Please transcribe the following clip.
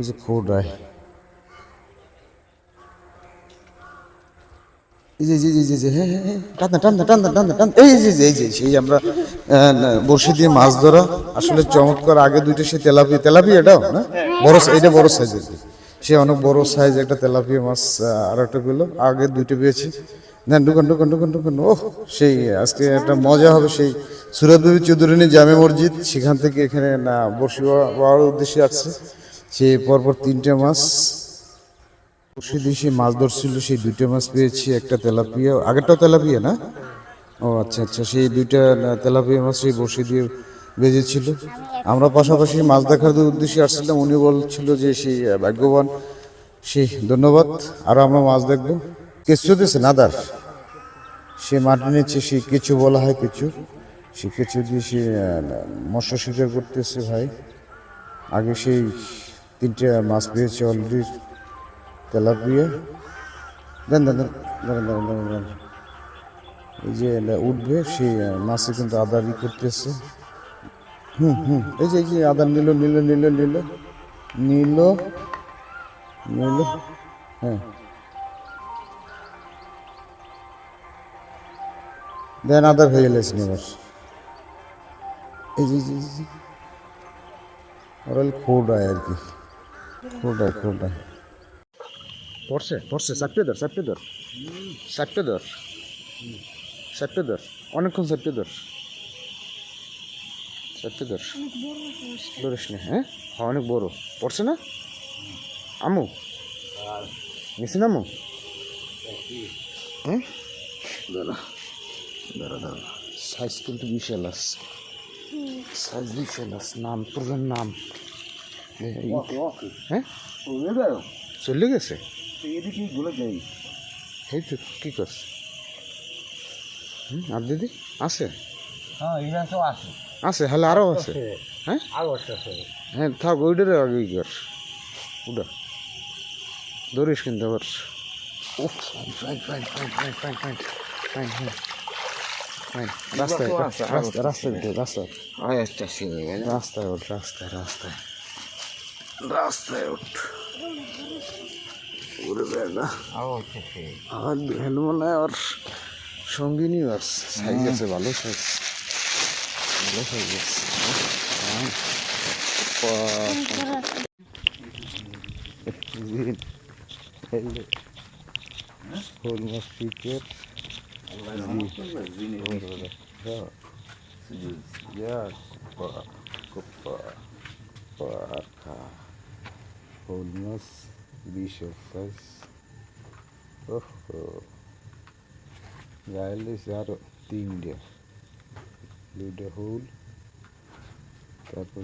ওই যে খোড়ায় এই যে জি জি হ্যাঁ হ্যাঁ হ্যাঁ দিয়ে মাছ ধরা, আসলে চমৎকার, আগে দুইটা সেই তেলাপিয়া তেলাপিয়া এটাও, না? বড় সা- এটা বড় সাইজের সে অনেক বড় সাইজ একটা তেলাপিয়া মাছ আর একটা পেল, আগে দুইটা পেয়েছি। দেন ঢুকান ঢুকান ঢুকান ঢুকান, ওহ, সেই, আজকে একটা মজা হবে সেই সুরতদেবী চৌধুরানী জামে মসজিদ, সেখান থেকে এখানে, না, বড়শি পাওয়ার উদ্দেশ্যে আসছে। সে পরপর তিনটে মাছ, বসে দিয়ে সে মাছ ধরছিল, সেই দুইটা মাছ পেয়েছি, একটা তেলাপিয়া, আগেরটাও তেলাপিয়া না? ও আচ্ছা আচ্ছা সেই দুইটা তেলাপিয়া মাছ সেই বসে দিয়ে বেজেছিল। আমরা পাশাপাশি মাছ দেখার উদ্দেশ্যে আসছিলাম, উনি বলছিল যে সেই ভাগ্যবান, সেই ধন্যবাদ। আরও আমরা মাছ দেখব। কেঁচু দিয়েছে নাদার সে মাটি নিচ্ছে সে কিছু বলা হয় কিছু সে কিছু দিয়ে সে মৎস্য শিকার করতেছে ভাই। আগে সেই তিনটে মাছ পেয়েছে অলরেডি তেলাপিয়া দেন দেন দাঁড়ান দাঁড়ান দাঁড়ান দাঁড়ান এই যে উঠবে সেই মাছে কিন্তু আদার ই করতেছে হুম হুম এই যে এই যে আদার নিল নিল নিল নিল নিল নিল হ্যাঁ দেন আদার হয়ে গেলেছেন এবার এই যে এই যে, এই যে ওরা খোড়ায় আর কি খোড়ায় খোড়ায় পড়ছে পড়ছে চারটে ধর চারটে ধর চারটে ধর চারটে ধর অনেকক্ষণ চারটে ধর চারটে ধর ধরিস না হ্যাঁ? হ্যাঁ অনেক বড়। পড়ছে না? আমু? নিছি না আমু? হ্যাঁ? দাঁড়া দাঁড়া দাঁড়া সাইজ কিন্তু বিশাল আছে। সাইজ বিশাল আছে নাম তোর নাম। চলে গেছে এদিকে বলে যাই এই তো কী করছে আর দিদি আছে হ্যাঁ এরা তো আছে আছে হলে আরও আছে হ্যাঁ আরও আছে হ্যাঁ থাক ওইটারে আগে কর ওটা ধরিস কিন্তু আবার রাস্তায় রাস্তায় রাস্তায় রাস্তায় রাস্তায় রাস্তায় রাস্তায় উঠ ওরে বেটা আর হেলমলায় মানে আর সঙ্গিনী বাস সাইজ আছে হ্যাঁ। ভালো সাইজ। ভালো সাইজ আছে। হোল Yeah. almost bishop first. Oh, oh. values are themed here. Leave the hole. Purple